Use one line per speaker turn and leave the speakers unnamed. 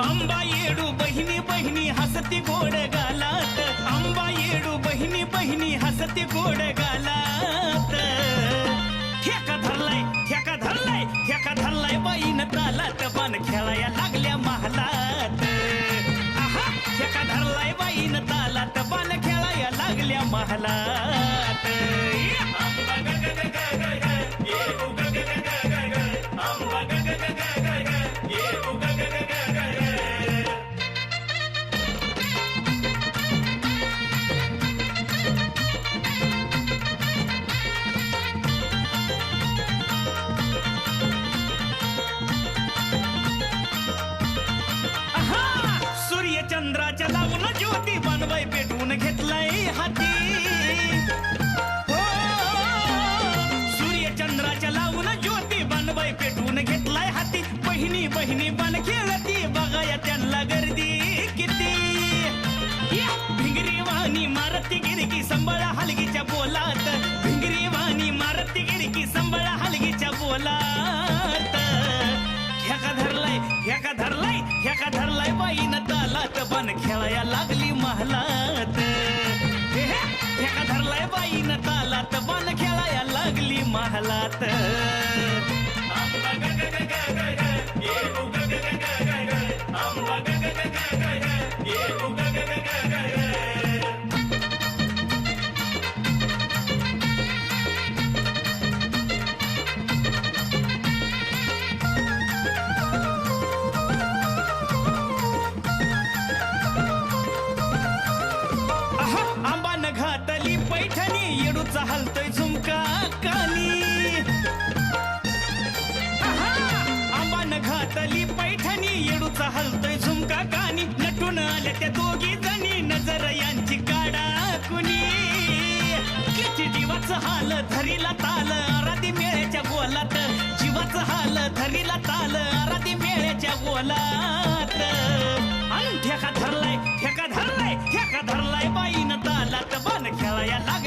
आंबा येडू बहिणी बहिणी हसती गोड गालात. आंबा येडू बहिणी बहिणी हसती गोड गालात. ठेका धरलाय ठेका धरलाय ठेका धरलाय बाईन तालात. बाण खेळाया लागल्या महालात. आहा ठेका धरलाय बाईन तालात. बाण खेळाया लागल्या महालात. बहिणी पण खेळती बघाया त्यांना गर्दी किती. भिंगरी वाणी मारती गिरकी संबळ हलगीच्या बोलात. भिंगरी वाणी मारती गिरकी संबळ हलगीच्या बोलात. ह्याका धरलाय ह्याका धरलाय ह्याका धरलाय बाईन तालात पण खेळाया लागली महालात. ह्याका धरलाय बाईन तालात पण खेळाया लागली महालात. तुमचा हलतोय झुमका काली आबान घातली पैठणी येडूचा हलतोय झुमका कानी. लटून आल्या त्या दोघी जणी नजर यांची काडा कुणी. किती जीवाच हाल धरीला ताल आराधी मेळ्याच्या बोलात. जीवाच हाल धरीला ताल आराधी मेळ्याच्या बोलात. आणि ठेका धरलाय ठेका धरलाय ठेका धरलाय बाईन तालात. बाण खेळायला